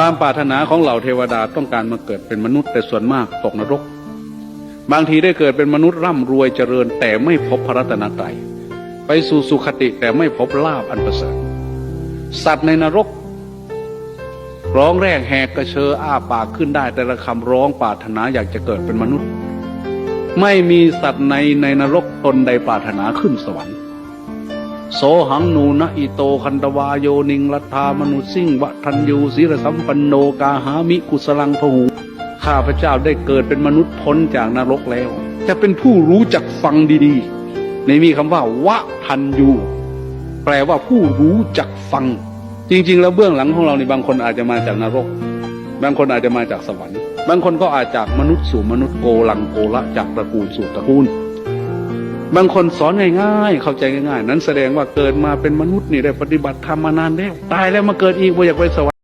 ความปรารถนาของเหล่าเทวดาต้องการมาเกิดเป็นมนุษย์แต่ส่วนมากตกนรก บางทีได้เกิดเป็นมนุษย์ร่ำรวยเจริญแต่ไม่พบพระรัตนตรัยไปสู่สุคติแต่ไม่พบลาบอันประเสริฐสัตว์ในนรก ร้องแรกแหกกระเชออ้าปากขึ้นได้ แต่ละคำร้องปรารถนาอยากจะเกิดเป็นมนุษย์ ไม่มีสัตว์ในในนรกตนใดปรารถนาขึ้นสวรรค์ โสหังนูนะอิโตคันตวาโยนิงรัฐามนุสิงวะทันยูศิรสัมปันโนกาหามิกุสลังพหู ข้าพเจ้าได้เกิดเป็นมนุษย์พ้นจากนรกแล้ว จะเป็นผู้รู้จักฟังดีๆ ในมีคำว่าวะทันยู แปลว่าผู้รู้จักฟัง จริง ๆ แล้วเบื้องหลังของเราในบางคนอาจจะมาจากนรก บางคนอาจจะมาจากสวรรค์ บางคนก็อาจจากมนุษย์สู่มนุษย์โกลังโกละจากตระกูลสู่ตระกูล บางคนสอนง่ายๆ เข้าใจง่ายๆ นั้นแสดงว่าเกิดมาเป็นมนุษย์นี่ได้ปฏิบัติธรรมมานานแล้ว ตายแล้วมาเกิดอีกว่าอยากไปสวรรค์